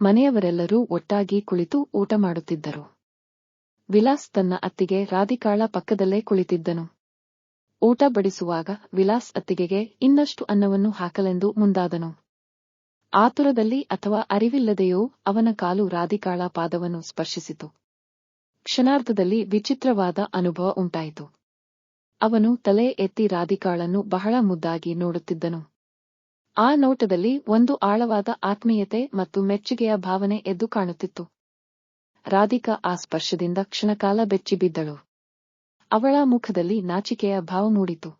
ಮನೆಯವರೆಲ್ಲರೂ ಒಟ್ಟಾಗಿ ಕುಳಿತು ಊಟ ಮಾಡುತ್ತಿದ್ದರು. ವಿಲಾಸ್ ತನ್ನ ಅತ್ತಿಗೆ ರಾಧಿಕಾಳ ಪಕ್ಕದಲ್ಲೇ ಕುಳಿತಿದ್ದನು. ಊಟ ಬಡಿಸುವಾಗ ವಿಲಾಸ್ ಅತ್ತಿಗೆಗೆ ಇನ್ನಷ್ಟು ಅನ್ನವನ್ನು ಹಾಕಲೆಂದು ಮುಂದಾದನು. ಆತುರದಲ್ಲಿ ಅಥವಾ ಅರಿವಿಲ್ಲದೆಯೋ ಅವನ ಕಾಲು ರಾಧಿಕಾಳ ಪಾದವನ್ನು ಸ್ಪರ್ಶಿಸಿತು. ಕ್ಷಣಾರ್ಧದಲ್ಲಿ ವಿಚಿತ್ರವಾದ ಅನುಭವ ಉಂಟಾಯಿತು. ಅವನು ತಲೆ ಎತ್ತಿ ರಾಧಿಕಾಳನ್ನು ಬಹಳ ಮುದ್ದಾಗಿ ನೋಡುತ್ತಿದ್ದನು. ಆ ನೋಟದಲ್ಲಿ ಒಂದು ಆಳವಾದ ಆತ್ಮೀಯತೆ ಮತ್ತು ಮೆಚ್ಚುಗೆಯ ಭಾವನೆ ಎದ್ದು ಕಾಣುತ್ತಿತ್ತು. ರಾಧಿಕಾ ಆ ಸ್ಪರ್ಶದಿಂದ ಕ್ಷಣಕಾಲ ಬೆಚ್ಚಿಬಿದ್ದಳು. ಅವಳ ಮುಖದಲ್ಲಿ ನಾಚಿಕೆಯ ಭಾವ ಮೂಡಿತು.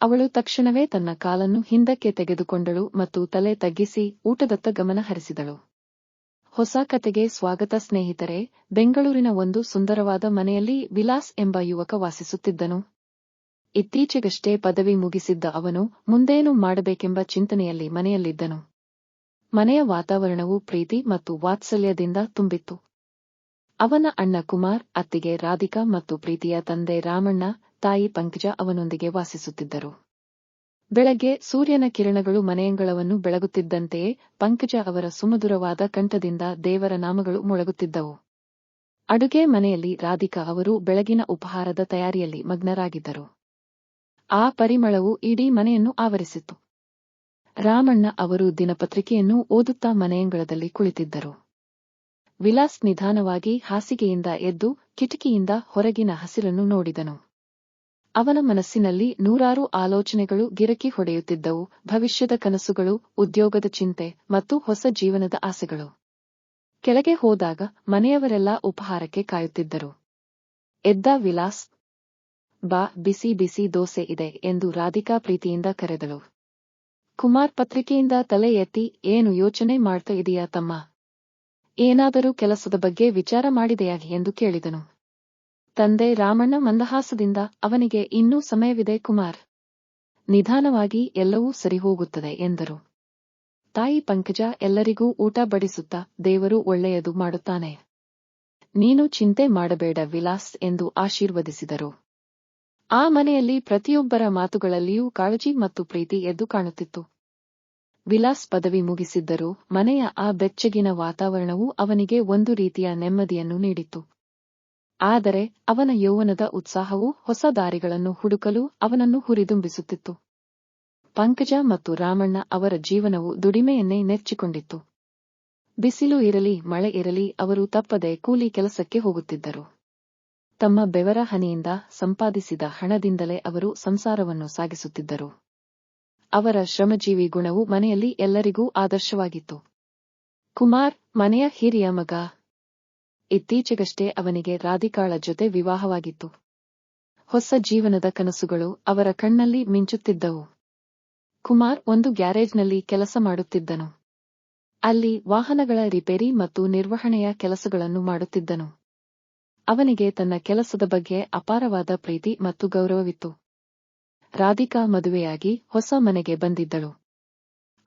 ಅವಳು ತಕ್ಷಣವೇ ತನ್ನ ಕಾಲನ್ನು ಹಿಂದಕ್ಕೆ ತೆಗೆದುಕೊಂಡಳು ಮತ್ತು ತಲೆ ತಗ್ಗಿಸಿ ಊಟದತ್ತ ಗಮನ ಹರಿಸಿದಳು. ಹೊಸ ಕತೆಗೆ ಸ್ವಾಗತ ಸ್ನೇಹಿತರೆ, ಬೆಂಗಳೂರಿನ ಒಂದು ಸುಂದರವಾದ ಮನೆಯಲ್ಲಿ ವಿಲಾಸ್ ಎಂಬ ಯುವಕ ವಾಸಿಸುತ್ತಿದ್ದನು. ಇತ್ತೀಚೆಗಷ್ಟೇ ಪದವಿ ಮುಗಿಸಿದ್ದ ಅವನು ಮುಂದೇನು ಮಾಡಬೇಕೆಂಬ ಚಿಂತನೆಯಲ್ಲಿ ಮನೆಯಲ್ಲಿದ್ದನು. ಮನೆಯ ವಾತಾವರಣವು ಪ್ರೀತಿ ಮತ್ತು ವಾತ್ಸಲ್ಯದಿಂದ ತುಂಬಿತ್ತು. ಅವನ ಅಣ್ಣ ಕುಮಾರ್, ಅತ್ತಿಗೆ ರಾಧಿಕಾ ಮತ್ತು ಪ್ರೀತಿಯ ತಂದೆ ರಾಮಣ್ಣ, ತಾಯಿ ಪಂಕಜ ಅವನೊಂದಿಗೆ ವಾಸಿಸುತ್ತಿದ್ದರು. ಬೆಳಗ್ಗೆ ಸೂರ್ಯನ ಕಿರಣಗಳು ಮನೆಯಂಗಳವನ್ನು ಬೆಳಗುತ್ತಿದ್ದಂತೆಯೇ ಪಂಕಜ ಅವರ ಸುಮಧುರವಾದ ಕಂಠದಿಂದ ದೇವರ ನಾಮಗಳು ಮೊಳಗುತ್ತಿದ್ದವು. ಅಡುಗೆ ಮನೆಯಲ್ಲಿ ರಾಧಿಕಾ ಅವರು ಬೆಳಗಿನ ಉಪಹಾರದ ತಯಾರಿಯಲ್ಲಿ ಮಗ್ನರಾಗಿದ್ದರು. ಆ ಪರಿಮಳವು ಇಡೀ ಮನೆಯನ್ನು ಆವರಿಸಿತು. ರಾಮಣ್ಣ ಅವರು ದಿನಪತ್ರಿಕೆಯನ್ನು ಓದುತ್ತಾ ಮನೆಯಂಗಳದಲ್ಲಿ ಕುಳಿತಿದ್ದರು. ವಿಲಾಸ್ ನಿಧಾನವಾಗಿ ಹಾಸಿಗೆಯಿಂದ ಎದ್ದು ಕಿಟಕಿಯಿಂದ ಹೊರಗಿನ ಹಸಿರನ್ನು ನೋಡಿದನು. ಅವನ ಮನಸ್ಸಿನಲ್ಲಿ ನೂರಾರು ಆಲೋಚನೆಗಳು ಗಿರಕಿ ಹೊಡೆಯುತ್ತಿದ್ದವು, ಭವಿಷ್ಯದ ಕನಸುಗಳು, ಉದ್ಯೋಗದ ಚಿಂತೆ ಮತ್ತು ಹೊಸ ಜೀವನದ ಆಸೆಗಳು. ಕೆಳಗೆ ಹೋದಾಗ ಮನೆಯವರೆಲ್ಲ ಉಪಹಾರಕ್ಕೆ ಕಾಯುತ್ತಿದ್ದರು. ಎದ್ದ ವಿಲಾಸ್ ಬಾ, ಬಿಸಿ ಬಿಸಿ ದೋಸೆ ಇದೆ ಎಂದು ರಾಧಿಕಾ ಪ್ರೀತಿಯಿಂದ ಕರೆದಳು. ಕುಮಾರ್ ಪತ್ರಿಕೆಯಿಂದ ತಲೆ ಎತ್ತಿ, ಏನು ಯೋಚನೆ ಮಾಡ್ತಾ ಇದೆಯಾ ತಮ್ಮ? ಏನಾದರೂ ಕೆಲಸದ ಬಗ್ಗೆ ವಿಚಾರ ಮಾಡಿದೆಯಾ ಎಂದು ಕೇಳಿದನು. ತಂದೆ ರಾಮಣ್ಣ ಮಂದಹಾಸದಿಂದ, ಅವನಿಗೆ ಇನ್ನೂ ಸಮಯವಿದೆ ಕುಮಾರ್. ನಿಧಾನವಾಗಿ ಎಲ್ಲವೂ ಸರಿಹೋಗುತ್ತದೆ ಎಂದರು. ತಾಯಿ ಪಂಕಜ ಎಲ್ಲರಿಗೂ ಊಟ ಬಡಿಸುತ್ತಾ, ದೇವರು ಒಳ್ಳೆಯದು ಮಾಡುತ್ತಾನೆ. ನೀನು ಚಿಂತೆ ಮಾಡಬೇಡ ವಿಲಾಸ್ ಎಂದು ಆಶೀರ್ವದಿಸಿದರು. ಆ ಮನೆಯಲ್ಲಿ ಪ್ರತಿಯೊಬ್ಬರ ಮಾತುಗಳಲ್ಲಿಯೂ ಕಾಳಜಿ ಮತ್ತು ಪ್ರೀತಿ ಎದ್ದು ಕಾಣುತ್ತಿತ್ತು. ವಿಲಾಸ್ ಪದವಿ ಮುಗಿಸಿದ್ದರೂ ಮನೆಯ ಆ ಬೆಚ್ಚಗಿನ ವಾತಾವರಣವು ಅವನಿಗೆ ಒಂದು ರೀತಿಯ ನೆಮ್ಮದಿಯನ್ನು ನೀಡಿತು ಆದರೆ ಅವನ ಯೌವನದ ಉತ್ಸಾಹವು ಹೊಸ ದಾರಿಗಳನ್ನು ಹುಡುಕಲು ಅವನನ್ನು ಹುರಿದುಂಬಿಸುತ್ತಿತ್ತು. ಪಂಕಜ ಮತ್ತು ರಾಮಣ್ಣ ಅವರ ಜೀವನವು ದುಡಿಮೆಯನ್ನೇ ನೆಚ್ಚಿಕೊಂಡಿತ್ತು. ಬಿಸಿಲು ಇರಲಿ, ಮಳೆ ಇರಲಿ, ಅವರು ತಪ್ಪದೆ ಕೂಲಿ ಕೆಲಸಕ್ಕೆ ಹೋಗುತ್ತಿದ್ದರು. ತಮ್ಮ ಬೆವರ ಹನಿಯಿಂದ ಸಂಪಾದಿಸಿದ ಹಣದಿಂದಲೇ ಅವರು ಸಂಸಾರವನ್ನು ಸಾಗಿಸುತ್ತಿದ್ದರು. ಅವರ ಶ್ರಮಜೀವಿ ಗುಣವು ಮನೆಯಲ್ಲಿ ಎಲ್ಲರಿಗೂ ಆದರ್ಶವಾಗಿತ್ತು. ಕುಮಾರ್, ಮನೆಯ ಹಿರಿಯ ಮಗ. ಇತ್ತೀಚೆಗಷ್ಟೇ ಅವನಿಗೆ ರಾಧಿಕಾಳ ಜೊತೆ ವಿವಾಹವಾಗಿತ್ತು. ಹೊಸ ಜೀವನದ ಕನಸುಗಳು ಅವರ ಕಣ್ಣಲ್ಲಿ ಮಿಂಚುತ್ತಿದ್ದವು. ಕುಮಾರ್ ಒಂದು ಗ್ಯಾರೇಜ್ನಲ್ಲಿ ಕೆಲಸ ಮಾಡುತ್ತಿದ್ದನು. ಅಲ್ಲಿ ವಾಹನಗಳ ರಿಪೇರಿ ಮತ್ತು ನಿರ್ವಹಣೆಯ ಕೆಲಸಗಳನ್ನು ಮಾಡುತ್ತಿದ್ದನು. ಅವನಿಗೆ ತನ್ನ ಕೆಲಸದ ಬಗ್ಗೆ ಅಪಾರವಾದ ಪ್ರೀತಿ ಮತ್ತು ಗೌರವವಿತ್ತು. ರಾಧಿಕಾ ಮದುವೆಯಾಗಿ ಹೊಸ ಮನೆಗೆ ಬಂದಿದ್ದಳು.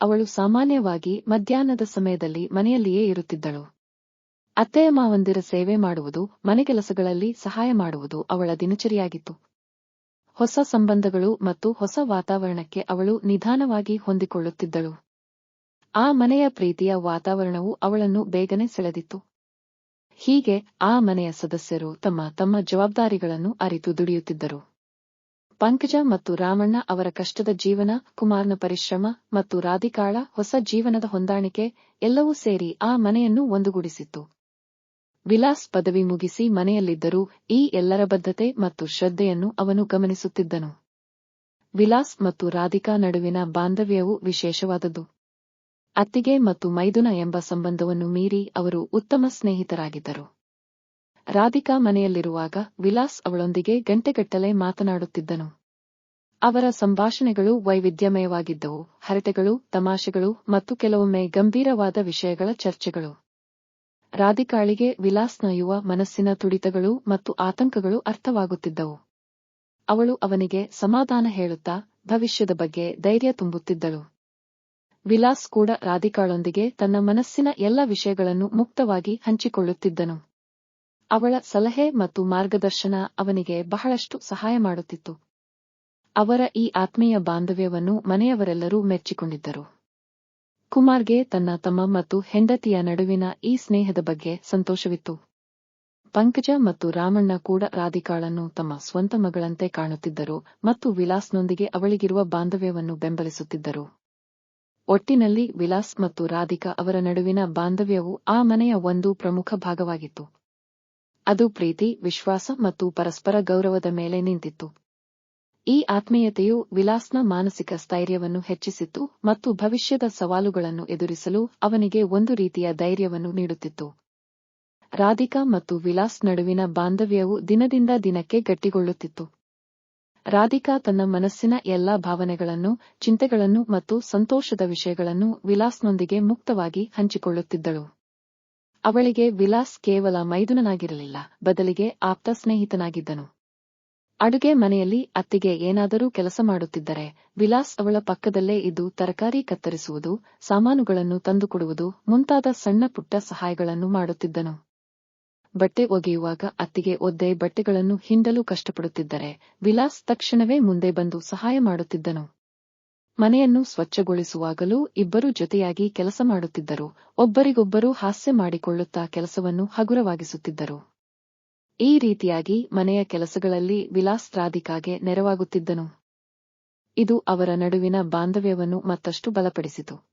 ಅವಳು ಸಾಮಾನ್ಯವಾಗಿ ಮಧ್ಯಾಹ್ನದ ಸಮಯದಲ್ಲಿ ಮನೆಯಲ್ಲಿಯೇ ಇರುತ್ತಿದ್ದಳು. ಅತ್ತೆಯ ಮಾವಂದಿರ ಸೇವೆ ಮಾಡುವುದು, ಮನೆ ಕೆಲಸಗಳಲ್ಲಿ ಸಹಾಯ ಮಾಡುವುದು ಅವಳ ದಿನಚರಿಯಾಗಿತ್ತು. ಹೊಸ ಸಂಬಂಧಗಳು ಮತ್ತು ಹೊಸ ವಾತಾವರಣಕ್ಕೆ ಅವಳು ನಿಧಾನವಾಗಿ ಹೊಂದಿಕೊಳ್ಳುತ್ತಿದ್ದಳು. ಆ ಮನೆಯ ಪ್ರೀತಿಯ ವಾತಾವರಣವು ಅವಳನ್ನು ಬೇಗನೆ ಸೆಳೆದಿತ್ತು. ಹೀಗೆ ಆ ಮನೆಯ ಸದಸ್ಯರು ತಮ್ಮ ತಮ್ಮ ಜವಾಬ್ದಾರಿಗಳನ್ನು ಅರಿತು ದುಡಿಯುತ್ತಿದ್ದರು. ಪಂಕಜ ಮತ್ತು ರಾಮಣ್ಣ ಅವರ ಕಷ್ಟದ ಜೀವನ, ಕುಮಾರ್ನ ಪರಿಶ್ರಮ ಮತ್ತು ರಾಧಿಕಾಳ ಹೊಸ ಜೀವನದ ಹೊಂದಾಣಿಕೆ ಎಲ್ಲವೂ ಸೇರಿ ಆ ಮನೆಯನ್ನು ಒಂದುಗೂಡಿಸಿತ್ತು. ವಿಲಾಸ್ ಪದವಿ ಮುಗಿಸಿ ಮನೆಯಲ್ಲಿದ್ದರೂ ಈ ಎಲ್ಲರ ಬದ್ಧತೆ ಮತ್ತು ಶ್ರದ್ಧೆಯನ್ನು ಅವನು ಗಮನಿಸುತ್ತಿದ್ದನು. ವಿಲಾಸ್ ಮತ್ತು ರಾಧಿಕಾ ನಡುವಿನ ಬಾಂಧವ್ಯವು ವಿಶೇಷವಾದದ್ದು. ಅತ್ತಿಗೆ ಮತ್ತು ಮೈದುನ ಎಂಬ ಸಂಬಂಧವನ್ನು ಮೀರಿ ಅವರು ಉತ್ತಮ ಸ್ನೇಹಿತರಾಗಿದ್ದರು. ರಾಧಿಕಾ ಮನೆಯಲ್ಲಿರುವಾಗ ವಿಲಾಸ್ ಅವಳೊಂದಿಗೆ ಗಂಟೆಗಟ್ಟಲೆ ಮಾತನಾಡುತ್ತಿದ್ದನು. ಅವರ ಸಂಭಾಷಣೆಗಳು ವೈವಿಧ್ಯಮಯವಾಗಿದ್ದವು, ಹರಟೆಗಳು, ತಮಾಷೆಗಳು ಮತ್ತು ಕೆಲವೊಮ್ಮೆ ಗಂಭೀರವಾದ ವಿಷಯಗಳ ಚರ್ಚೆಗಳು. ರಾಧಿಕಾಳಿಗೆ ವಿಲಾಸ್ನ ಯುವ ಮನಸ್ಸಿನ ತುಡಿತಗಳು ಮತ್ತು ಆತಂಕಗಳು ಅರ್ಥವಾಗುತ್ತಿದ್ದವು. ಅವಳು ಅವನಿಗೆ ಸಮಾಧಾನ ಹೇಳುತ್ತಾ ಭವಿಷ್ಯದ ಬಗ್ಗೆ ಧೈರ್ಯ ತುಂಬುತ್ತಿದ್ದಳು. ವಿಲಾಸ್ ಕೂಡ ರಾಧಿಕಾಳೊಂದಿಗೆ ತನ್ನ ಮನಸ್ಸಿನ ಎಲ್ಲ ವಿಷಯಗಳನ್ನು ಮುಕ್ತವಾಗಿ ಹಂಚಿಕೊಳ್ಳುತ್ತಿದ್ದನು. ಅವಳ ಸಲಹೆ ಮತ್ತು ಮಾರ್ಗದರ್ಶನ ಅವನಿಗೆ ಬಹಳಷ್ಟು ಸಹಾಯ ಮಾಡುತ್ತಿತ್ತು. ಅವರ ಈ ಆತ್ಮೀಯ ಬಾಂಧವ್ಯವನ್ನು ಮನೆಯವರೆಲ್ಲರೂ ಮೆಚ್ಚಿಕೊಂಡಿದ್ದರು. ಕುಮಾರ್ಗೆ ತನ್ನ ತಮ್ಮ ಮತ್ತು ಹೆಂಡತಿಯ ನಡುವಿನ ಈ ಸ್ನೇಹದ ಬಗ್ಗೆ ಸಂತೋಷವಿತ್ತು. ಪಂಕಜ ಮತ್ತು ರಾಮಣ್ಣ ಕೂಡ ರಾಧಿಕಾಳನ್ನು ತಮ್ಮ ಸ್ವಂತ ಮಗಳಂತೆ ಕಾಣುತ್ತಿದ್ದರು ಮತ್ತು ವಿಲಾಸ್ನೊಂದಿಗೆ ಅವಳಿಗಿರುವ ಬಾಂಧವ್ಯವನ್ನು ಬೆಂಬಲಿಸುತ್ತಿದ್ದರು. ಒಟ್ಟಿನಲ್ಲಿ ವಿಲಾಸ್ ಮತ್ತು ರಾಧಿಕಾ ಅವರ ನಡುವಿನ ಬಾಂಧವ್ಯವು ಆ ಮನೆಯ ಒಂದು ಪ್ರಮುಖ ಭಾಗವಾಗಿತ್ತು. ಅದು ಪ್ರೀತಿ, ವಿಶ್ವಾಸ ಮತ್ತು ಪರಸ್ಪರ ಗೌರವದ ಮೇಲೆ ನಿಂತಿತ್ತು. ಈ ಆತ್ಮೀಯತೆಯು ವಿಲಾಸ್ನ ಮಾನಸಿಕ ಸ್ಥೈರ್ಯವನ್ನು ಹೆಚ್ಚಿಸಿತ್ತು ಮತ್ತು ಭವಿಷ್ಯದ ಸವಾಲುಗಳನ್ನು ಎದುರಿಸಲು ಅವನಿಗೆ ಒಂದು ರೀತಿಯ ಧೈರ್ಯವನ್ನು ನೀಡುತ್ತಿತ್ತು. ರಾಧಿಕಾ ಮತ್ತು ವಿಲಾಸ್ ನಡುವಿನ ಬಾಂಧವ್ಯವು ದಿನದಿಂದ ದಿನಕ್ಕೆ ಗಟ್ಟಿಗೊಳ್ಳುತ್ತಿತ್ತು. ರಾಧಿಕಾ ತನ್ನ ಮನಸ್ಸಿನ ಎಲ್ಲಾ ಭಾವನೆಗಳನ್ನು, ಚಿಂತೆಗಳನ್ನು ಮತ್ತು ಸಂತೋಷದ ವಿಷಯಗಳನ್ನು ವಿಲಾಸ್ನೊಂದಿಗೆ ಮುಕ್ತವಾಗಿ ಹಂಚಿಕೊಳ್ಳುತ್ತಿದ್ದಳು. ಅವಳಿಗೆ ವಿಲಾಸ್ ಕೇವಲ ಮೈದುನನಾಗಿರಲಿಲ್ಲ, ಬದಲಿಗೆ ಆಪ್ತ ಸ್ನೇಹಿತನಾಗಿದ್ದನು. ಅಡುಗೆ ಮನೆಯಲ್ಲಿ ಅತ್ತಿಗೆ ಏನಾದರೂ ಕೆಲಸ ಮಾಡುತ್ತಿದ್ದರೆ, ವಿಲಾಸ್ ಅವಳ ಪಕ್ಕದಲ್ಲೇ ಇದ್ದು ತರಕಾರಿ ಕತ್ತರಿಸುವುದು, ಸಾಮಾನುಗಳನ್ನು ತಂದುಕೊಡುವುದು ಮುಂತಾದ ಸಣ್ಣ ಪುಟ್ಟ ಸಹಾಯಗಳನ್ನು ಮಾಡುತ್ತಿದ್ದನು. ಬಟ್ಟೆ ಒಗೆಯುವಾಗ ಅತ್ತಿಗೆ ಒದ್ದೆ ಬಟ್ಟೆಗಳನ್ನು ಹಿಂಡಲು ಕಷ್ಟಪಡುತ್ತಿದ್ದರೆ ವಿಲಾಸ್ ತಕ್ಷಣವೇ ಮುಂದೆ ಬಂದು ಸಹಾಯ ಮಾಡುತ್ತಿದ್ದನು. ಮನೆಯನ್ನು ಸ್ವಚ್ಛಗೊಳಿಸುವಾಗಲೂ ಇಬ್ಬರು ಜೊತೆಯಾಗಿ ಕೆಲಸ ಮಾಡುತ್ತಿದ್ದರು. ಒಬ್ಬರಿಗೊಬ್ಬರು ಹಾಸ್ಯ ಮಾಡಿಕೊಳ್ಳುತ್ತಾ ಕೆಲಸವನ್ನು ಹಗುರವಾಗಿಸುತ್ತಿದ್ದರು. ಈ ರೀತಿಯಾಗಿ ಮನೆಯ ಕೆಲಸಗಳಲ್ಲಿ ವಿಲಾಸ್ ರಾಧಿಕಾಗೆ ನೆರವಾಗುತ್ತಿದ್ದನು. ಇದು ಅವರ ನಡುವಿನ ಬಾಂಧವ್ಯವನ್ನು ಮತ್ತಷ್ಟು ಬಲಪಡಿಸಿತು.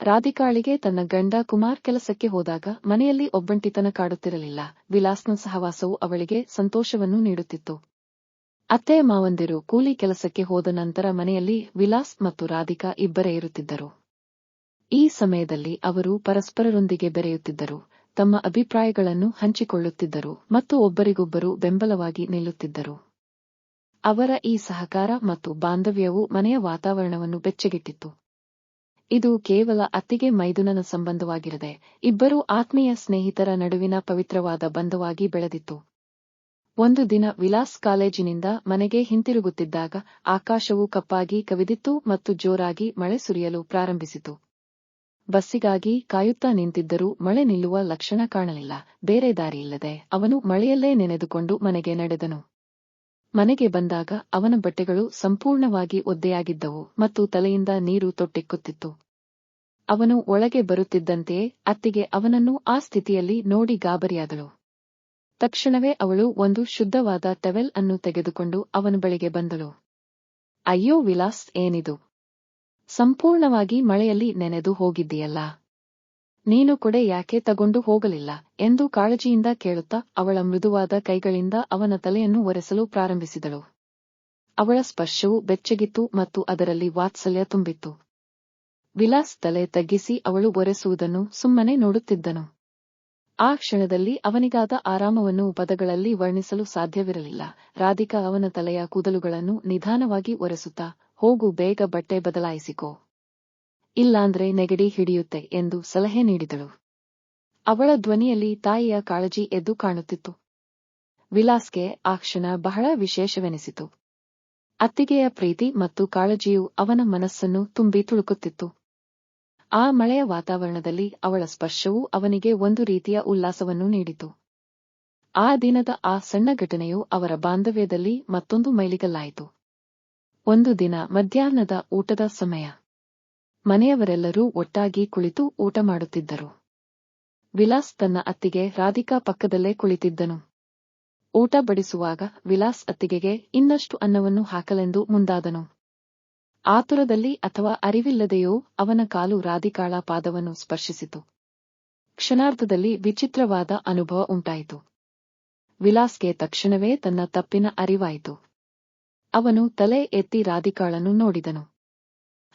ರಾಧಿಕಾಳಿಗೆ ತನ್ನ ಗಂಡ ಕುಮಾರ್ ಕೆಲಸಕ್ಕೆ ಹೋದಾಗ ಮನೆಯಲ್ಲಿ ಒಬ್ಬಂಟಿತನ ಕಾಡುತ್ತಿರಲಿಲ್ಲ. ವಿಲಾಸ್ನ ಸಹವಾಸವು ಅವಳಿಗೆ ಸಂತೋಷವನ್ನು ನೀಡುತ್ತಿತ್ತು. ಅತ್ತೆ, ಮಾವಂದಿರು ಕೂಲಿ ಕೆಲಸಕ್ಕೆ ಹೋದ ನಂತರ ಮನೆಯಲ್ಲಿ ವಿಲಾಸ್ ಮತ್ತು ರಾಧಿಕಾ ಇಬ್ಬರೇ ಇರುತ್ತಿದ್ದರು. ಈ ಸಮಯದಲ್ಲಿ ಅವರು ಪರಸ್ಪರರೊಂದಿಗೆ ಬೆರೆಯುತ್ತಿದ್ದರು. ತಮ್ಮ ಅಭಿಪ್ರಾಯಗಳನ್ನು ಹಂಚಿಕೊಳ್ಳುತ್ತಿದ್ದರು ಮತ್ತು ಒಬ್ಬರಿಗೊಬ್ಬರು ಬೆಂಬಲವಾಗಿ ನಿಲ್ಲುತ್ತಿದ್ದರು. ಅವರ ಈ ಸಹಕಾರ ಮತ್ತು ಬಾಂಧವ್ಯವು ಮನೆಯ ವಾತಾವರಣವನ್ನು ಬೆಚ್ಚಗಿಟ್ಟಿತ್ತು. ಇದು ಕೇವಲ ಅತ್ತಿಗೆ ಮೈದುನನ ಸಂಬಂಧವಾಗಿರದೆ, ಇಬ್ಬರು ಆತ್ಮೀಯ ಸ್ನೇಹಿತರ ನಡುವಿನ ಪವಿತ್ರವಾದ ಬಂಧವಾಗಿ ಬೆಳೆದಿತ್ತು. ಒಂದು ದಿನ ವಿಲಾಸ್ ಕಾಲೇಜಿನಿಂದ ಮನೆಗೆ ಹಿಂತಿರುಗುತ್ತಿದ್ದಾಗ ಆಕಾಶವು ಕಪ್ಪಾಗಿ ಕವಿದಿತ್ತು ಮತ್ತು ಜೋರಾಗಿ ಮಳೆ ಸುರಿಯಲು ಪ್ರಾರಂಭಿಸಿತು. ಬಸ್ಸಿಗಾಗಿ ಕಾಯುತ್ತಾ ನಿಂತಿದ್ದರೂ ಮಳೆ ನಿಲ್ಲುವ ಲಕ್ಷಣ ಕಾಣಲಿಲ್ಲ. ಬೇರೆ ದಾರಿಯಿಲ್ಲದೆ ಅವನು ಮಳೆಯಲ್ಲೇ ನೆನೆದುಕೊಂಡು ಮನೆಗೆ ನಡೆದನು. ಮನೆಗೆ ಬಂದಾಗ ಅವನ ಬಟ್ಟೆಗಳು ಸಂಪೂರ್ಣವಾಗಿ ಒದ್ದೆಯಾಗಿದ್ದವು ಮತ್ತು ತಲೆಯಿಂದ ನೀರು ತೊಟ್ಟಿಕ್ಕುತ್ತಿತ್ತು. ಅವನು ಒಳಗೆ ಬರುತ್ತಿದ್ದಂತೆಯೇ ಅತ್ತಿಗೆ ಅವನನ್ನು ಆ ಸ್ಥಿತಿಯಲ್ಲಿ ನೋಡಿ ಗಾಬರಿಯಾದಳು. ತಕ್ಷಣವೇ ಅವಳು ಒಂದು ಶುದ್ಧವಾದ ಟವೆಲ್ ಅನ್ನು ತೆಗೆದುಕೊಂಡು ಅವನ ಬಳಿಗೆ ಬಂದಳು. ಅಯ್ಯೋ ವಿಲಾಸ್, ಏನಿದು? ಸಂಪೂರ್ಣವಾಗಿ ಮಳೆಯಲ್ಲಿ ನೆನೆದು ಹೋಗಿದ್ದೀಯಲ್ಲ? ನೀನು ಕೊಡೆ ಯಾಕೆ ತಗೊಂಡು ಹೋಗಲಿಲ್ಲ ಎಂದು ಕಾಳಜಿಯಿಂದ ಕೇಳುತ್ತಾ ಅವಳ ಮೃದುವಾದ ಕೈಗಳಿಂದ ಅವನ ತಲೆಯನ್ನು ಒರೆಸಲು ಪ್ರಾರಂಭಿಸಿದಳು. ಅವಳ ಸ್ಪರ್ಶವು ಬೆಚ್ಚಗಿತ್ತು ಮತ್ತು ಅದರಲ್ಲಿ ವಾತ್ಸಲ್ಯ ತುಂಬಿತ್ತು. ವಿಲಾಸ್ ತಲೆ ತಗ್ಗಿಸಿ ಅವಳು ಒರೆಸುವುದನ್ನು ಸುಮ್ಮನೆ ನೋಡುತ್ತಿದ್ದನು. ಆ ಕ್ಷಣದಲ್ಲಿ ಅವನಿಗಾದ ಆರಾಮವನ್ನು ಪದಗಳಲ್ಲಿ ವರ್ಣಿಸಲು ಸಾಧ್ಯವಿರಲಿಲ್ಲ. ರಾಧಿಕಾ ಅವನ ತಲೆಯ ಕೂದಲುಗಳನ್ನು ನಿಧಾನವಾಗಿ ಒರೆಸುತ್ತಾ, ಹೋಗು, ಬೇಗ ಬಟ್ಟೆ ಬದಲಾಯಿಸಿಕೋ. ಇಲ್ಲಾಂದ್ರೆ ನೆಗಡಿ ಹಿಡಿಯುತ್ತೆ ಎಂದು ಸಲಹೆ ನೀಡಿದಳು. ಅವಳ ಧ್ವನಿಯಲ್ಲಿ ತಾಯಿಯ ಕಾಳಜಿ ಎದ್ದು ಕಾಣುತ್ತಿತ್ತು. ವಿಲಾಸ್ಗೆ ಆ ಕ್ಷಣ ಬಹಳ ವಿಶೇಷವೆನಿಸಿತು. ಅತ್ತಿಗೆಯ ಪ್ರೀತಿ ಮತ್ತು ಕಾಳಜಿಯು ಅವನ ಮನಸ್ಸನ್ನು ತುಂಬಿ ತುಳುಕುತ್ತಿತ್ತು. ಆ ಮಳೆಯ ವಾತಾವರಣದಲ್ಲಿ ಅವಳ ಸ್ಪರ್ಶವು ಅವನಿಗೆ ಒಂದು ರೀತಿಯ ಉಲ್ಲಾಸವನ್ನು ನೀಡಿತು. ಆ ದಿನದ ಆ ಸಣ್ಣ ಘಟನೆಯು ಅವರ ಬಾಂಧವ್ಯದಲ್ಲಿ ಮತ್ತೊಂದು ಮೈಲಿಗಲ್ಲಾಯಿತು. ಒಂದು ದಿನ ಮಧ್ಯಾಹ್ನದ ಊಟದ ಸಮಯ. ಮನೆಯವರೆಲ್ಲರೂ ಒಟ್ಟಾಗಿ ಕುಳಿತು ಊಟ ಮಾಡುತ್ತಿದ್ದರು. ವಿಲಾಸ್ ತನ್ನ ಅತ್ತಿಗೆ ರಾಧಿಕಾ ಪಕ್ಕದಲ್ಲೇ ಕುಳಿತಿದ್ದನು. ಊಟ ಬಡಿಸುವಾಗ ವಿಲಾಸ್ ಅತ್ತಿಗೆಗೆ ಇನ್ನಷ್ಟು ಅನ್ನವನ್ನು ಹಾಕಲೆಂದು ಮುಂದಾದನು. ಆತುರದಲ್ಲಿ ಅಥವಾ ಅರಿವಿಲ್ಲದೆಯೋ ಅವನ ಕಾಲು ರಾಧಿಕಾಳ ಪಾದವನ್ನು ಸ್ಪರ್ಶಿಸಿತು. ಕ್ಷಣಾರ್ಧದಲ್ಲಿ ವಿಚಿತ್ರವಾದ ಅನುಭವ ಉಂಟಾಯಿತು. ವಿಲಾಸ್ಗೆ ತಕ್ಷಣವೇ ತನ್ನ ತಪ್ಪಿನ ಅರಿವಾಯಿತು. ಅವನು ತಲೆ ಎತ್ತಿ ರಾಧಿಕಾಳನ್ನು ನೋಡಿದನು.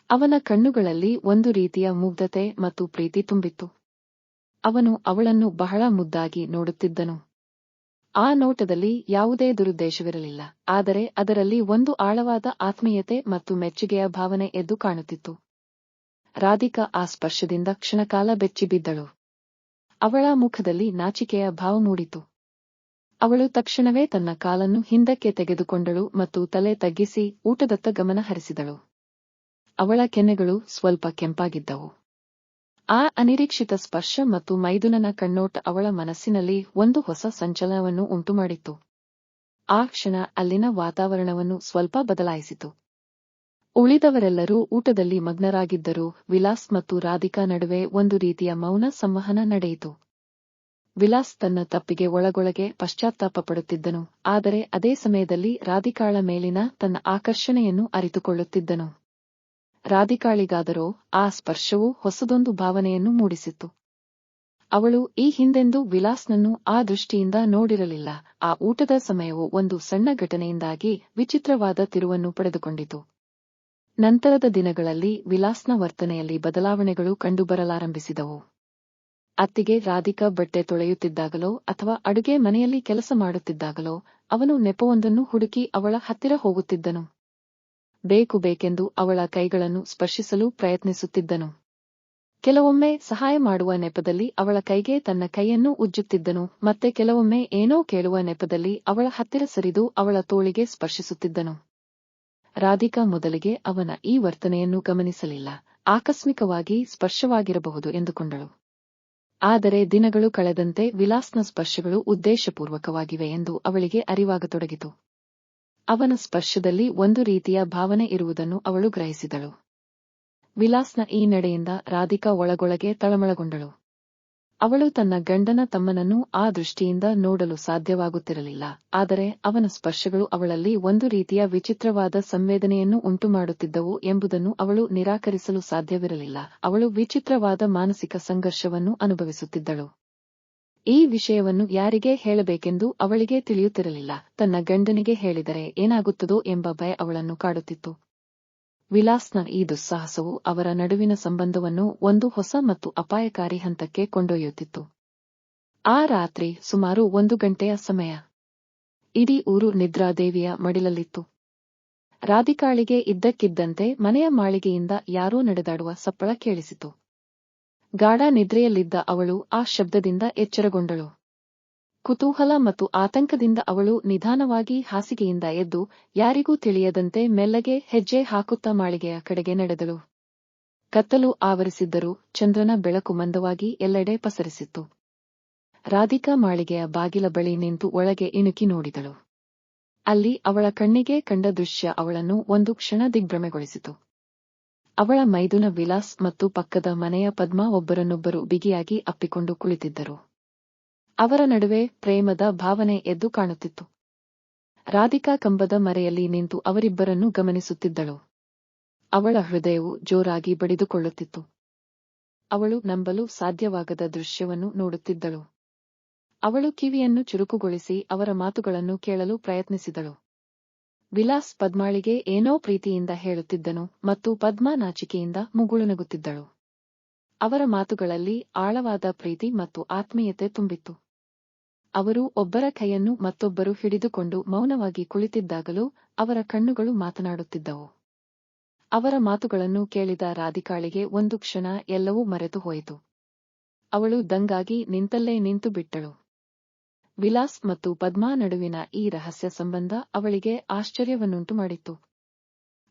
ಅವನ ಕಣ್ಣುಗಳಲ್ಲಿ ಒಂದು ರೀತಿಯ ಮುಗ್ಧತೆ ಮತ್ತು ಪ್ರೀತಿ ತುಂಬಿತ್ತು. ಅವನು ಅವಳನ್ನು ಬಹಳ ಮುದ್ದಾಗಿ ನೋಡುತ್ತಿದ್ದನು. ಆ ನೋಟದಲ್ಲಿ ಯಾವುದೇ ದುರುದ್ದೇಶವಿರಲಿಲ್ಲ, ಆದರೆ ಅದರಲ್ಲಿ ಒಂದು ಆಳವಾದ ಆತ್ಮೀಯತೆ ಮತ್ತು ಮೆಚ್ಚುಗೆಯ ಭಾವನೆ ಎದ್ದು ಕಾಣುತ್ತಿತ್ತು. ರಾಧಿಕಾ ಆ ಸ್ಪರ್ಶದಿಂದ ಕ್ಷಣಕಾಲ ಬೆಚ್ಚಿಬಿದ್ದಳು. ಅವಳ ಮುಖದಲ್ಲಿ ನಾಚಿಕೆಯ ಭಾವ ಮೂಡಿತು. ಅವಳು ತಕ್ಷಣವೇ ತನ್ನ ಕಾಲನ್ನು ಹಿಂದಕ್ಕೆ ತೆಗೆದುಕೊಂಡಳು ಮತ್ತು ತಲೆ ತಗ್ಗಿಸಿ ಊಟದತ್ತ ಗಮನ ಹರಿಸಿದಳು. ಅವಳ ಕೆನ್ನೆಗಳು ಸ್ವಲ್ಪ ಕೆಂಪಾಗಿದ್ದವು. ಆ ಅನಿರೀಕ್ಷಿತ ಸ್ಪರ್ಶ ಮತ್ತು ಮೈದುನನ ಕಣ್ಣೋಟ ಅವಳ ಮನಸ್ಸಿನಲ್ಲಿ ಒಂದು ಹೊಸ ಸಂಚಲನವನ್ನು ಉಂಟುಮಾಡಿತ್ತು. ಆ ಕ್ಷಣ ಅಲ್ಲಿನ ವಾತಾವರಣವನ್ನು ಸ್ವಲ್ಪ ಬದಲಾಯಿಸಿತು. ಉಳಿದವರೆಲ್ಲರೂ ಊಟದಲ್ಲಿ ಮಗ್ನರಾಗಿದ್ದರೂ ವಿಲಾಸ್ ಮತ್ತು ರಾಧಿಕಾ ನಡುವೆ ಒಂದು ರೀತಿಯ ಮೌನ ಸಂವಹನ ನಡೆಯಿತು. ವಿಲಾಸ್ ತನ್ನ ತಪ್ಪಿಗೆ ಒಳಗೊಳಗೆ ಪಶ್ಚಾತ್ತಾಪ ಪಡುತ್ತಿದ್ದನು, ಆದರೆ ಅದೇ ಸಮಯದಲ್ಲಿ ರಾಧಿಕಾಳ ಮೇಲಿನ ತನ್ನ ಆಕರ್ಷಣೆಯನ್ನು ಅರಿತುಕೊಳ್ಳುತ್ತಿದ್ದನು. ರಾಧಿಕಾಳಿಗಾದರೋ ಆ ಸ್ಪರ್ಶವು ಹೊಸದೊಂದು ಭಾವನೆಯನ್ನು ಮೂಡಿಸಿತ್ತು. ಅವಳು ಈ ಹಿಂದೆಂದೂ ವಿಲಾಸ್ನನ್ನು ಆ ದೃಷ್ಟಿಯಿಂದ ನೋಡಿರಲಿಲ್ಲ. ಆ ಊಟದ ಸಮಯವು ಒಂದು ಸಣ್ಣ ಘಟನೆಯಿಂದಾಗಿ ವಿಚಿತ್ರವಾದ ತಿರುವನ್ನು ಪಡೆದುಕೊಂಡಿತು. ನಂತರದ ದಿನಗಳಲ್ಲಿ ವಿಲಾಸ್ನ ವರ್ತನೆಯಲ್ಲಿ ಬದಲಾವಣೆಗಳು ಕಂಡುಬರಲಾರಂಭಿಸಿದವು. ಅತ್ತಿಗೆ ರಾಧಿಕಾ ಬಟ್ಟೆ ತೊಳೆಯುತ್ತಿದ್ದಾಗಲೋ ಅಥವಾ ಅಡುಗೆ ಮನೆಯಲ್ಲಿ ಕೆಲಸ ಮಾಡುತ್ತಿದ್ದಾಗಲೋ ಅವನು ನೆಪವೊಂದನ್ನು ಹುಡುಕಿ ಅವಳ ಹತ್ತಿರ ಹೋಗುತ್ತಿದ್ದನು. ಬೇಕು ಬೇಕೆಂದು ಅವಳ ಕೈಗಳನ್ನು ಸ್ಪರ್ಶಿಸಲು ಪ್ರಯತ್ನಿಸುತ್ತಿದ್ದನು. ಕೆಲವೊಮ್ಮೆ ಸಹಾಯ ಮಾಡುವ ನೆಪದಲ್ಲಿ ಅವಳ ಕೈಗೆ ತನ್ನ ಕೈಯನ್ನು ಉಜ್ಜುತ್ತಿದ್ದನು, ಮತ್ತೆ ಕೆಲವೊಮ್ಮೆ ಏನೋ ಕೇಳುವ ನೆಪದಲ್ಲಿ ಅವಳ ಹತ್ತಿರ ಸರಿದು ಅವಳ ತೋಳಿಗೆ ಸ್ಪರ್ಶಿಸುತ್ತಿದ್ದನು. ರಾಧಿಕಾ ಮೊದಲಿಗೆ ಅವನ ಈ ವರ್ತನೆಯನ್ನು ಗಮನಿಸಲಿಲ್ಲ, ಆಕಸ್ಮಿಕವಾಗಿ ಸ್ಪರ್ಶವಾಗಿರಬಹುದು ಎಂದುಕೊಂಡಳು. ಆದರೆ ದಿನಗಳು ಕಳೆದಂತೆ ವಿಲಾಸ್ನ ಸ್ಪರ್ಶಗಳು ಉದ್ದೇಶಪೂರ್ವಕವಾಗಿವೆ ಎಂದು ಅವಳಿಗೆ ಅರಿವಾಗತೊಡಗಿತು. ಅವನ ಸ್ಪರ್ಶದಲ್ಲಿ ಒಂದು ರೀತಿಯ ಭಾವನೆ ಇರುವುದನ್ನು ಅವಳು ಗ್ರಹಿಸಿದಳು. ವಿಲಾಸ್ನ ಈ ನಡೆಯಿಂದ ರಾಧಿಕಾ ಒಳಗೊಳಗೆ ತಳಮಳಗೊಂಡಳು. ಅವಳು ತನ್ನ ಗಂಡನ ತಮ್ಮನನ್ನು ಆ ದೃಷ್ಟಿಯಿಂದ ನೋಡಲು ಸಾಧ್ಯವಾಗುತ್ತಿರಲಿಲ್ಲ, ಆದರೆ ಅವನ ಸ್ಪರ್ಶಗಳು ಅವಳಲ್ಲಿ ಒಂದು ರೀತಿಯ ವಿಚಿತ್ರವಾದ ಸಂವೇದನೆಯನ್ನು ಉಂಟುಮಾಡುತ್ತಿದ್ದವು ಎಂಬುದನ್ನು ಅವಳು ನಿರಾಕರಿಸಲು ಸಾಧ್ಯವಿರಲಿಲ್ಲ. ಅವಳು ವಿಚಿತ್ರವಾದ ಮಾನಸಿಕ ಸಂಘರ್ಷವನ್ನು ಅನುಭವಿಸುತ್ತಿದ್ದಳು. ಈ ವಿಷಯವನ್ನು ಯಾರಿಗೆ ಹೇಳಬೇಕೆಂದು ಅವಳಿಗೆ ತಿಳಿಯುತ್ತಿರಲಿಲ್ಲ. ತನ್ನ ಗಂಡನಿಗೆ ಹೇಳಿದರೆ ಏನಾಗುತ್ತದೋ ಎಂಬ ಭಯ ಅವಳನ್ನು ಕಾಡುತ್ತಿತ್ತು. ವಿಲಾಸ್ನ ಈ ದುಸ್ಸಾಹಸವು ಅವರ ನಡುವಿನ ಸಂಬಂಧವನ್ನು ಒಂದು ಹೊಸ ಮತ್ತು ಅಪಾಯಕಾರಿ ಹಂತಕ್ಕೆ ಕೊಂಡೊಯ್ಯುತ್ತಿತ್ತು. ಆ ರಾತ್ರಿ ಸುಮಾರು ಒಂದು ಗಂಟೆಯ ಸಮಯ. ಇಡೀ ಊರು ನಿದ್ರಾದೇವಿಯ ಮಡಿಲಲ್ಲಿತ್ತು. ರಾಧಿಕಾಳಿಗೆ ಇದ್ದಕ್ಕಿದ್ದಂತೆ ಮನೆಯ ಮಾಳಿಗೆಯಿಂದ ಯಾರೋ ನಡೆದಾಡುವ ಸಪ್ಪಳ ಕೇಳಿಸಿತು. ಗಾಢ ನಿದ್ರೆಯಲ್ಲಿದ್ದ ಅವಳು ಆ ಶಬ್ದದಿಂದ ಎಚ್ಚರಗೊಂಡಳು. ಕುತೂಹಲ ಮತ್ತು ಆತಂಕದಿಂದ ಅವಳು ನಿಧಾನವಾಗಿ ಹಾಸಿಗೆಯಿಂದ ಎದ್ದು ಯಾರಿಗೂ ತಿಳಿಯದಂತೆ ಮೆಲ್ಲಗೆ ಹೆಜ್ಜೆ ಹಾಕುತ್ತಾ ಮಾಳಿಗೆಯ ಕಡೆಗೆ ನಡೆದಳು. ಕತ್ತಲು ಆವರಿಸಿದ್ದರೂ ಚಂದ್ರನ ಬೆಳಕು ಮಂದವಾಗಿ ಎಲ್ಲೆಡೆ ಪಸರಿಸಿತ್ತು. ರಾಧಿಕಾ ಮಾಳಿಗೆಯ ಬಾಗಿಲ ಬಳಿ ನಿಂತು ಒಳಗೆ ಇಣುಕಿ ನೋಡಿದಳು. ಅಲ್ಲಿ ಅವಳ ಕಣ್ಣಿಗೆ ಕಂಡ ದೃಶ್ಯ ಅವಳನ್ನು ಒಂದು ಕ್ಷಣ ದಿಗ್ಭ್ರಮೆಗೊಳಿಸಿತು. ಅವಳ ಮೈದುನ ವಿಲಾಸ್ ಮತ್ತು ಪಕ್ಕದ ಮನೆಯ ಪದ್ಮ ಒಬ್ಬರನ್ನೊಬ್ಬರು ಬಿಗಿಯಾಗಿ ಅಪ್ಪಿಕೊಂಡು ಕುಳಿತಿದ್ದರು. ಅವರ ನಡುವೆ ಪ್ರೇಮದ ಭಾವನೆ ಎದ್ದು ಕಾಣುತ್ತಿತ್ತು. ರಾಧಿಕಾ ಕಂಬದ ಮರೆಯಲ್ಲಿ ನಿಂತು ಅವರಿಬ್ಬರನ್ನು ಗಮನಿಸುತ್ತಿದ್ದಳು. ಅವಳ ಹೃದಯವು ಜೋರಾಗಿ ಬಡಿದುಕೊಳ್ಳುತ್ತಿತ್ತು. ಅವಳು ನಂಬಲು ಸಾಧ್ಯವಾಗದ ದೃಶ್ಯವನ್ನು ನೋಡುತ್ತಿದ್ದಳು. ಅವಳು ಕಿವಿಯನ್ನು ಚುರುಕುಗೊಳಿಸಿ ಅವರ ಮಾತುಗಳನ್ನು ಕೇಳಲು ಪ್ರಯತ್ನಿಸಿದಳು. ವಿಲಾಸ್ ಪದ್ಮಾಳಿಗೆ ಏನೋ ಪ್ರೀತಿಯಿಂದ ಹೇಳುತ್ತಿದ್ದನು ಮತ್ತು ಪದ್ಮಾ ನಾಚಿಕೆಯಿಂದ ಮುಗುಳುನಗುತ್ತಿದ್ದಳು ಅವರ ಮಾತುಗಳಲ್ಲಿ ಆಳವಾದ ಪ್ರೀತಿ ಮತ್ತು ಆತ್ಮೀಯತೆ ತುಂಬಿತ್ತು. ಅವರು ಒಬ್ಬರ ಕೈಯನ್ನು ಮತ್ತೊಬ್ಬರು ಹಿಡಿದುಕೊಂಡು ಮೌನವಾಗಿ ಕುಳಿತಿದ್ದಾಗಲೂ ಅವರ ಕಣ್ಣುಗಳು ಮಾತನಾಡುತ್ತಿದ್ದವು. ಅವರ ಮಾತುಗಳನ್ನು ಕೇಳಿದ ರಾಧಿಕಾಳಿಗೆ ಒಂದು ಕ್ಷಣ ಎಲ್ಲವೂ ಮರೆತು ಹೋಯಿತು ಅವಳು ದಂಗಾಗಿ ನಿಂತಲ್ಲೇ ನಿಂತು ಬಿಟ್ಟಳು ವಿಲಾಸ್ ಮತ್ತು ಪದ್ಮಾ ನಡುವಿನ ಈ ರಹಸ್ಯ ಸಂಬಂಧ ಅವಳಿಗೆ ಆಶ್ಚರ್ಯವನ್ನುಂಟು ಮಾಡಿತ್ತು.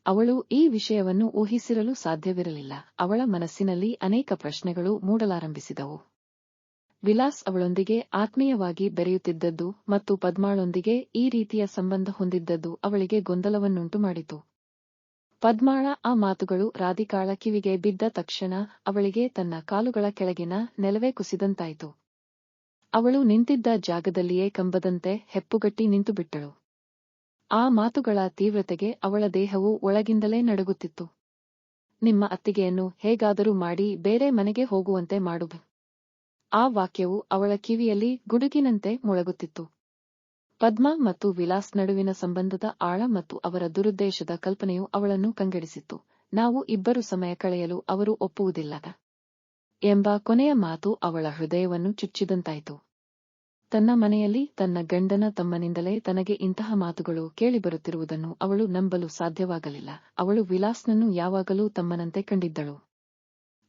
ಅವಳು ಈ ವಿಷಯವನ್ನು ಊಹಿಸಿರಲು ಸಾಧ್ಯವಿರಲಿಲ್ಲ. ಅವಳ ಮನಸ್ಸಿನಲ್ಲಿ ಅನೇಕ ಪ್ರಶ್ನೆಗಳು ಮೂಡಲಾರಂಭಿಸಿದವು. ವಿಲಾಸ್ ಅವಳೊಂದಿಗೆ ಆತ್ಮೀಯವಾಗಿ ಬೆರೆಯುತ್ತಿದ್ದದ್ದು ಮತ್ತು ಪದ್ಮಾಳೊಂದಿಗೆ ಈ ರೀತಿಯ ಸಂಬಂಧ ಹೊಂದಿದ್ದದ್ದು ಅವಳಿಗೆ ಗೊಂದಲವನ್ನುಂಟು ಮಾಡಿತು. ಪದ್ಮಾಳ ಆ ಮಾತುಗಳು ರಾಧಿಕಾಳ ಕಿವಿಗೆ ಬಿದ್ದ ತಕ್ಷಣ ಅವಳಿಗೆ ತನ್ನ ಕಾಲುಗಳ ಕೆಳಗಿನ ನೆಲವೇ ಕುಸಿದಂತಾಯಿತು. ಅವಳು ನಿಂತಿದ್ದ ಜಾಗದಲ್ಲಿಯೇ ಕಂಬದಂತೆ ಹೆಪ್ಪುಗಟ್ಟಿ ನಿಂತುಬಿಟ್ಟಳು. ಆ ಮಾತುಗಳ ತೀವ್ರತೆಗೆ ಅವಳ ದೇಹವು ಒಳಗಿಂದಲೇ ನಡುಗುತ್ತಿತ್ತು. ನಿಮ್ಮ ಅತ್ತಿಗೆಯನ್ನು ಹೇಗಾದರೂ ಮಾಡಿ ಬೇರೆ ಮನೆಗೆ ಹೋಗುವಂತೆ ಮಾಡುವೆ. ಆ ವಾಕ್ಯವು ಅವಳ ಕಿವಿಯಲ್ಲಿ ಗುಡುಗಿನಂತೆ ಮೊಳಗುತ್ತಿತ್ತು. ಪದ್ಮ ಮತ್ತು ವಿಲಾಸ್ ನಡುವಿನ ಸಂಬಂಧದ ಆಳ ಮತ್ತು ಅವರ ದುರುದ್ದೇಶದ ಕಲ್ಪನೆಯು ಅವಳನ್ನು ಕಂಗೆಡಿಸಿತ್ತು. ನಾವು ಇಬ್ಬರು ಸಮಯ ಕಳೆಯಲು ಅವರು ಒಪ್ಪುವುದಿಲ್ಲ ಎಂಬ ಕೊನೆಯ ಮಾತು ಅವಳ ಹೃದಯವನ್ನು ಚುಚ್ಚಿದಂತಾಯಿತು. ತನ್ನ ಮನೆಯಲ್ಲಿ ತನ್ನ ಗಂಡನ ತಮ್ಮನಿಂದಲೇ ತನಗೆ ಇಂತಹ ಮಾತುಗಳು ಕೇಳಿಬರುತ್ತಿರುವುದನ್ನು ಅವಳು ನಂಬಲು ಸಾಧ್ಯವಾಗಲಿಲ್ಲ. ಅವಳು ವಿಲಾಸ್ನನ್ನು ಯಾವಾಗಲೂ ತಮ್ಮನಂತೆ ಕಂಡಿದ್ದಳು.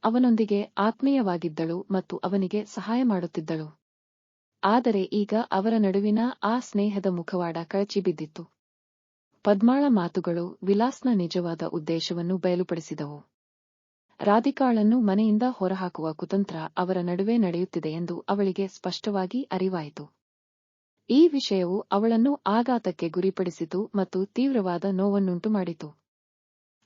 ಅವನೊಂದಿಗೆ ಆತ್ಮೀಯವಾಗಿದ್ದಳು ಮತ್ತು ಅವನಿಗೆ ಸಹಾಯ ಮಾಡುತ್ತಿದ್ದಳು. ಆದರೆ ಈಗ ಅವರ ನಡುವಿನ ಆ ಸ್ನೇಹದ ಮುಖವಾಡ ಕಳಚಿಬಿದ್ದಿತ್ತು ಪದ್ಮಾಳ ಮಾತುಗಳು ವಿಲಾಸ್ನ ನಿಜವಾದ ಉದ್ದೇಶವನ್ನು ಬಯಲುಪಡಿಸಿದವು. ರಾಧಿಕಾಳನ್ನು ಮನೆಯಿಂದ ಹೊರಹಾಕುವ ಕುತಂತ್ರ ಅವರ ನಡುವೆ ನಡೆಯುತ್ತಿದೆ ಎಂದು ಅವಳಿಗೆ ಸ್ಪಷ್ಟವಾಗಿ ಅರಿವಾಯಿತು. ಈ ವಿಷಯವು ಅವಳನ್ನು ಆಘಾತಕ್ಕೆ ಗುರಿಪಡಿಸಿತು ಮತ್ತು ತೀವ್ರವಾದ ನೋವನ್ನುಂಟು ಮಾಡಿತು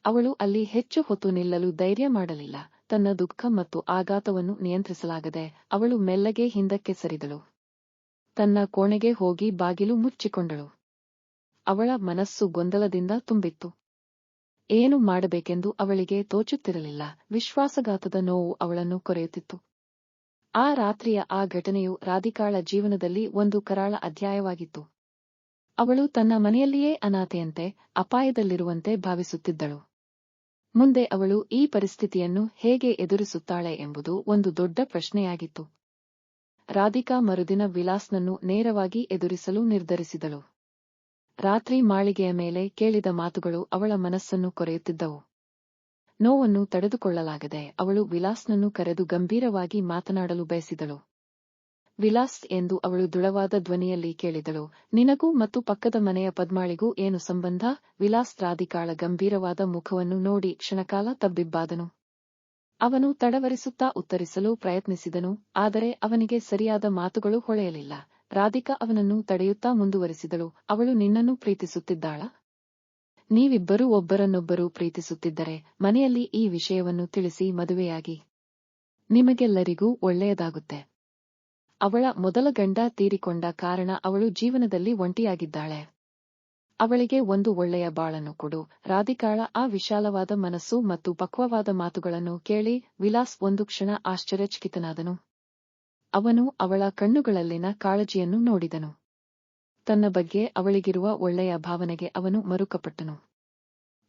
ಅವಳು ಅಲ್ಲಿ ಹೆಚ್ಚು ಹೊತ್ತು ನಿಲ್ಲಲು ಧೈರ್ಯ ಮಾಡಲಿಲ್ಲ. ತನ್ನ ದುಃಖ ಮತ್ತು ಆಘಾತವನ್ನು ನಿಯಂತ್ರಿಸಲಾಗದೆ ಅವಳು ಮೆಲ್ಲಗೆ ಹಿಂದಕ್ಕೆ ಸರಿದಳು. ತನ್ನ ಕೋಣೆಗೆ ಹೋಗಿ ಬಾಗಿಲು ಮುಚ್ಚಿಕೊಂಡಳು. ಅವಳ ಮನಸ್ಸು ಗೊಂದಲದಿಂದ ತುಂಬಿತ್ತು. ಏನು ಮಾಡಬೇಕೆಂದು ಅವಳಿಗೆ ತೋಚುತ್ತಿರಲಿಲ್ಲ. ವಿಶ್ವಾಸಘಾತದ ನೋವು ಅವಳನ್ನು ಕೊರೆಯುತ್ತಿತ್ತು. ಆ ರಾತ್ರಿಯ ಆ ಘಟನೆಯು ರಾಧಿಕಾಳ ಜೀವನದಲ್ಲಿ ಒಂದು ಕರಾಳ ಅಧ್ಯಾಯವಾಗಿತ್ತು. ಅವಳು ತನ್ನ ಮನೆಯಲ್ಲಿಯೇ ಅನಾಥೆಯಂತೆ, ಅಪಾಯದಲ್ಲಿರುವಂತೆ ಭಾವಿಸುತ್ತಿದ್ದಳು. ಮುಂದೆ ಅವಳು ಈ ಪರಿಸ್ಥಿತಿಯನ್ನು ಹೇಗೆ ಎದುರಿಸುತ್ತಾಳೆ ಎಂಬುದು ಒಂದು ದೊಡ್ಡ ಪ್ರಶ್ನೆಯಾಗಿತ್ತು. ರಾಧಿಕಾ ಮರುದಿನ ವಿಲಾಸ್ನನ್ನು ನೇರವಾಗಿ ಎದುರಿಸಲು ನಿರ್ಧರಿಸಿದಳು. ರಾತ್ರಿ ಮಾಳಿಗೆಯ ಮೇಲೆ ಕೇಳಿದ ಮಾತುಗಳು ಅವಳ ಮನಸ್ಸನ್ನು ಕೊರೆಯುತ್ತಿದ್ದವು. ನೋವನ್ನು ತಡೆದುಕೊಳ್ಳಲಾಗದೆ ಅವಳು ವಿಲಾಸ್ನನ್ನು ಕರೆದು ಗಂಭೀರವಾಗಿ ಮಾತನಾಡಲು ಬಯಸಿದಳು. ವಿಲಾಸ್ ಎಂದು ಅವಳು ದೃಢವಾದ ಧ್ವನಿಯಲ್ಲಿ ಕೇಳಿದಳು, ನಿನಗೂ ಮತ್ತು ಪಕ್ಕದ ಮನೆಯ ಪದ್ಮಾಳಿಗೂ ಏನು ಸಂಬಂಧ? ವಿಲಾಸ್ ರಾಧಿಕಾಳ ಗಂಭೀರವಾದ ಮುಖವನ್ನು ನೋಡಿ ಕ್ಷಣಕಾಲ ತಬ್ಬಿಬ್ಬಾದನು. ಅವನು ತಡವರಿಸುತ್ತಾ ಉತ್ತರಿಸಲು ಪ್ರಯತ್ನಿಸಿದನು, ಆದರೆ ಅವನಿಗೆ ಸರಿಯಾದ ಮಾತುಗಳು ಹೊಳೆಯಲಿಲ್ಲ. ರಾಧಿಕಾ ಅವನನ್ನು ತಡೆಯುತ್ತಾ ಮುಂದುವರಿಸಿದಳು. ಅವಳು ನಿನ್ನನ್ನು ಪ್ರೀತಿಸುತ್ತಿದ್ದಾಳ? ನೀವಿಬ್ಬರೂ ಒಬ್ಬರನ್ನೊಬ್ಬರು ಪ್ರೀತಿಸುತ್ತಿದ್ದರೆ ಮನೆಯಲ್ಲಿ ಈ ವಿಷಯವನ್ನು ತಿಳಿಸಿ ಮದುವೆಯಾಗಿ. ನಿಮಗೆಲ್ಲರಿಗೂ ಒಳ್ಳೆಯದಾಗುತ್ತೆ. ಅವಳ ಮೊದಲ ಗಂಡ ತೀರಿಕೊಂಡ ಕಾರಣ ಅವಳು ಜೀವನದಲ್ಲಿ ಒಂಟಿಯಾಗಿದ್ದಾಳೆ. ಅವಳಿಗೆ ಒಂದು ಒಳ್ಳೆಯ ಬಾಳನ್ನು ಕೊಡು. ರಾಧಿಕಾಳ ಆ ವಿಶಾಲವಾದ ಮನಸ್ಸು ಮತ್ತು ಪಕ್ವವಾದ ಮಾತುಗಳನ್ನು ಕೇಳಿ ವಿಲಾಸ್ ಒಂದು ಕ್ಷಣ ಆಶ್ಚರ್ಯಚಕಿತನಾದನು. ಅವನು ಅವಳ ಕಣ್ಣುಗಳಲ್ಲಿನ ಕಾಳಜಿಯನ್ನು ನೋಡಿದನು. ತನ್ನ ಬಗ್ಗೆ ಅವಳಿಗಿರುವ ಒಳ್ಳೆಯ ಭಾವನೆಗೆ ಅವನು ಮರುಕಪಟ್ಟನು.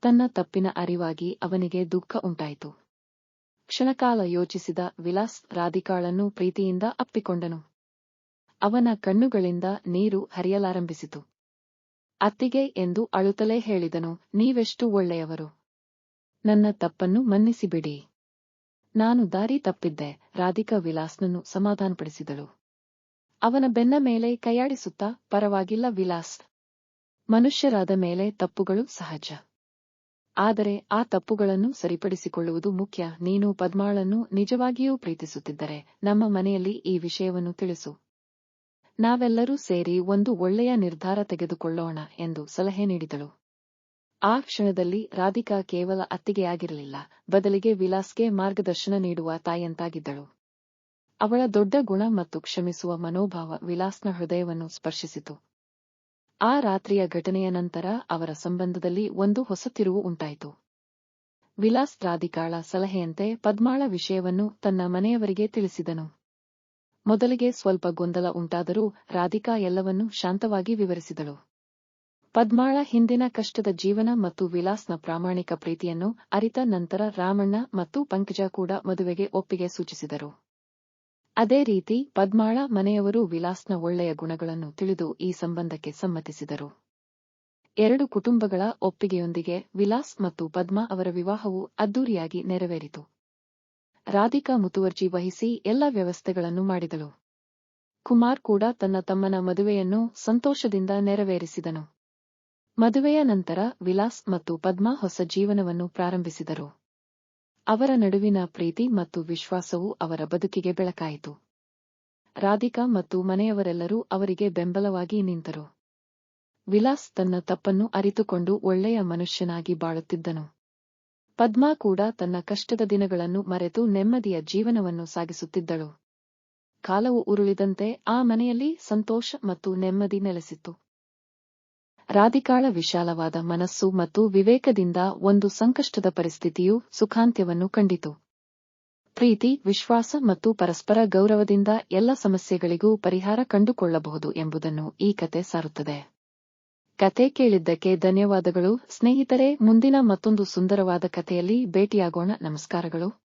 ತನ್ನ ತಪ್ಪಿನ ಅರಿವಾಗಿ ಅವನಿಗೆ ದುಃಖ ಉಂಟಾಯಿತು. ಕ್ಷಣಕಾಲ ಯೋಚಿಸಿದ ವಿಲಾಸ್ ರಾಧಿಕಾಳನ್ನು ಪ್ರೀತಿಯಿಂದ ಅಪ್ಪಿಕೊಂಡನು. ಅವನ ಕಣ್ಣುಗಳಿಂದ ನೀರು ಹರಿಯಲಾರಂಭಿಸಿತು. ಅತ್ತಿಗೆ ಎಂದು ಅಳುತ್ತಲೇ ಹೇಳಿದನು, ನೀವೆಷ್ಟು ಒಳ್ಳೆಯವರು. ನನ್ನ ತಪ್ಪನ್ನು ಮನ್ನಿಸಿಬಿಡಿ. ನಾನು ದಾರಿ ತಪ್ಪಿದ್ದೆ. ರಾಧಿಕಾ ವಿಲಾಸ್ನನ್ನು ಸಮಾಧಾನಪಡಿಸಿದಳು. ಅವನ ಬೆನ್ನ ಮೇಲೆ ಕೈಯಾಡಿಸುತ್ತಾ, ಪರವಾಗಿಲ್ಲ ವಿಲಾಸ್. ಮನುಷ್ಯರಾದ ಮೇಲೆ ತಪ್ಪುಗಳು ಸಹಜ. ಆದರೆ ಆ ತಪ್ಪುಗಳನ್ನು ಸರಿಪಡಿಸಿಕೊಳ್ಳುವುದು ಮುಖ್ಯ. ನೀನು ಪದ್ಮಾಳನ್ನು ನಿಜವಾಗಿಯೂ ಪ್ರೀತಿಸುತ್ತಿದ್ದರೆ, ನಮ್ಮ ಮನೆಯಲ್ಲಿ ಈ ವಿಷಯವನ್ನು ತಿಳಿಸು. ನಾವೆಲ್ಲರೂ ಸೇರಿ ಒಂದು ಒಳ್ಳೆಯ ನಿರ್ಧಾರ ತೆಗೆದುಕೊಳ್ಳೋಣ ಎಂದು ಸಲಹೆ ನೀಡಿದಳು. ಆ ಕ್ಷಣದಲ್ಲಿ ರಾಧಿಕಾ ಕೇವಲ ಅತ್ತಿಗೆಯಾಗಿರಲಿಲ್ಲ. ಬದಲಿಗೆ ವಿಲಾಸ್ಗೆ ಮಾರ್ಗದರ್ಶನ ನೀಡುವ ತಾಯಿಯಂತಾಗಿದ್ದಳು. ಅವಳ ದೊಡ್ಡ ಗುಣ ಮತ್ತು ಕ್ಷಮಿಸುವ ಮನೋಭಾವ ವಿಲಾಸ್ನ ಹೃದಯವನ್ನು ಸ್ಪರ್ಶಿಸಿತು. ಆ ರಾತ್ರಿಯ ಘಟನೆಯ ನಂತರ ಅವರ ಸಂಬಂಧದಲ್ಲಿ ಒಂದು ಹೊಸ ತಿರುವು ಉಂಟಾಯಿತು. ವಿಲಾಸ್ ರಾಧಿಕಾಳ ಸಲಹೆಯಂತೆ ಪದ್ಮಾಳ ವಿಷಯವನ್ನು ತನ್ನ ಮನೆಯವರಿಗೆ ತಿಳಿಸಿದನು. ಮೊದಲಿಗೆ ಸ್ವಲ್ಪ ಗೊಂದಲ ಉಂಟಾದರೂ ರಾಧಿಕಾ ಎಲ್ಲವನ್ನೂ ಶಾಂತವಾಗಿ ವಿವರಿಸಿದಳು. ಪದ್ಮಾಳ ಹಿಂದಿನ ಕಷ್ಟದ ಜೀವನ ಮತ್ತು ವಿಲಾಸ್ನ ಪ್ರಾಮಾಣಿಕ ಪ್ರೀತಿಯನ್ನು ಅರಿತ ನಂತರ ರಾಮಣ್ಣ ಮತ್ತು ಪಂಕಜ ಕೂಡ ಮದುವೆಗೆ ಒಪ್ಪಿಗೆ ಸೂಚಿಸಿದರು. ಅದೇ ರೀತಿ ಪದ್ಮಾಳ ಮನೆಯವರು ವಿಲಾಸ್ನ ಒಳ್ಳೆಯ ಗುಣಗಳನ್ನು ತಿಳಿದು ಈ ಸಂಬಂಧಕ್ಕೆ ಸಮ್ಮತಿಸಿದರು. ಎರಡು ಕುಟುಂಬಗಳ ಒಪ್ಪಿಗೆಯೊಂದಿಗೆ ವಿಲಾಸ್ ಮತ್ತು ಪದ್ಮಾ ಅವರ ವಿವಾಹವು ಅದ್ದೂರಿಯಾಗಿ ನೆರವೇರಿತು. ರಾಧಿಕಾ ಮುತುವರ್ಜಿ ವಹಿಸಿ ಎಲ್ಲ ವ್ಯವಸ್ಥೆಗಳನ್ನು ಮಾಡಿದಳು. ಕುಮಾರ್ ಕೂಡ ತನ್ನ ತಮ್ಮನ ಮದುವೆಯನ್ನು ಸಂತೋಷದಿಂದ ನೆರವೇರಿಸಿದನು. ಮದುವೆಯ ನಂತರ ವಿಲಾಸ್ ಮತ್ತು ಪದ್ಮಾ ಹೊಸ ಜೀವನವನ್ನು ಪ್ರಾರಂಭಿಸಿದರು. ಅವರ ನಡುವಿನ ಪ್ರೀತಿ ಮತ್ತು ವಿಶ್ವಾಸವು ಅವರ ಬದುಕಿಗೆ ಬೆಳಕಾಯಿತು. ರಾಧಿಕಾ ಮತ್ತು ಮನೆಯವರೆಲ್ಲರೂ ಅವರಿಗೆ ಬೆಂಬಲವಾಗಿ ನಿಂತರು. ವಿಲಾಸ್ ತನ್ನ ತಪ್ಪನ್ನು ಅರಿತುಕೊಂಡು ಒಳ್ಳೆಯ ಮನುಷ್ಯನಾಗಿ ಬಾಳುತ್ತಿದ್ದನು. ಪದ್ಮಾ ಕೂಡ ತನ್ನ ಕಷ್ಟದ ದಿನಗಳನ್ನು ಮರೆತು ನೆಮ್ಮದಿಯ ಜೀವನವನ್ನು ಸಾಗಿಸುತ್ತಿದ್ದಳು. ಕಾಲವು ಉರುಳಿದಂತೆ ಆ ಮನೆಯಲ್ಲಿ ಸಂತೋಷ ಮತ್ತು ನೆಮ್ಮದಿ ನೆಲೆಸಿತ್ತು. ರಾಧಿಕಾಳ ವಿಶಾಲವಾದ ಮನಸ್ಸು ಮತ್ತು ವಿವೇಕದಿಂದ ಒಂದು ಸಂಕಷ್ಟದ ಪರಿಸ್ಥಿತಿಯು ಸುಖಾಂತ್ಯವನ್ನು ಕಂಡಿತು. ಪ್ರೀತಿ, ವಿಶ್ವಾಸ ಮತ್ತು ಪರಸ್ಪರ ಗೌರವದಿಂದ ಎಲ್ಲ ಸಮಸ್ಯೆಗಳಿಗೂ ಪರಿಹಾರ ಕಂಡುಕೊಳ್ಳಬಹುದು ಎಂಬುದನ್ನು ಈ ಕತೆ ಸಾರುತ್ತದೆ. ಕತೆ ಕೇಳಿದ್ದಕ್ಕೆ ಧನ್ಯವಾದಗಳು. ಸ್ನೇಹಿತರೆ, ಮುಂದಿನ ಮತ್ತೊಂದು ಸುಂದರವಾದ ಕಥೆಯಲ್ಲಿ ಭೇಟಿಯಾಗೋಣ. ನಮಸ್ಕಾರಗಳು.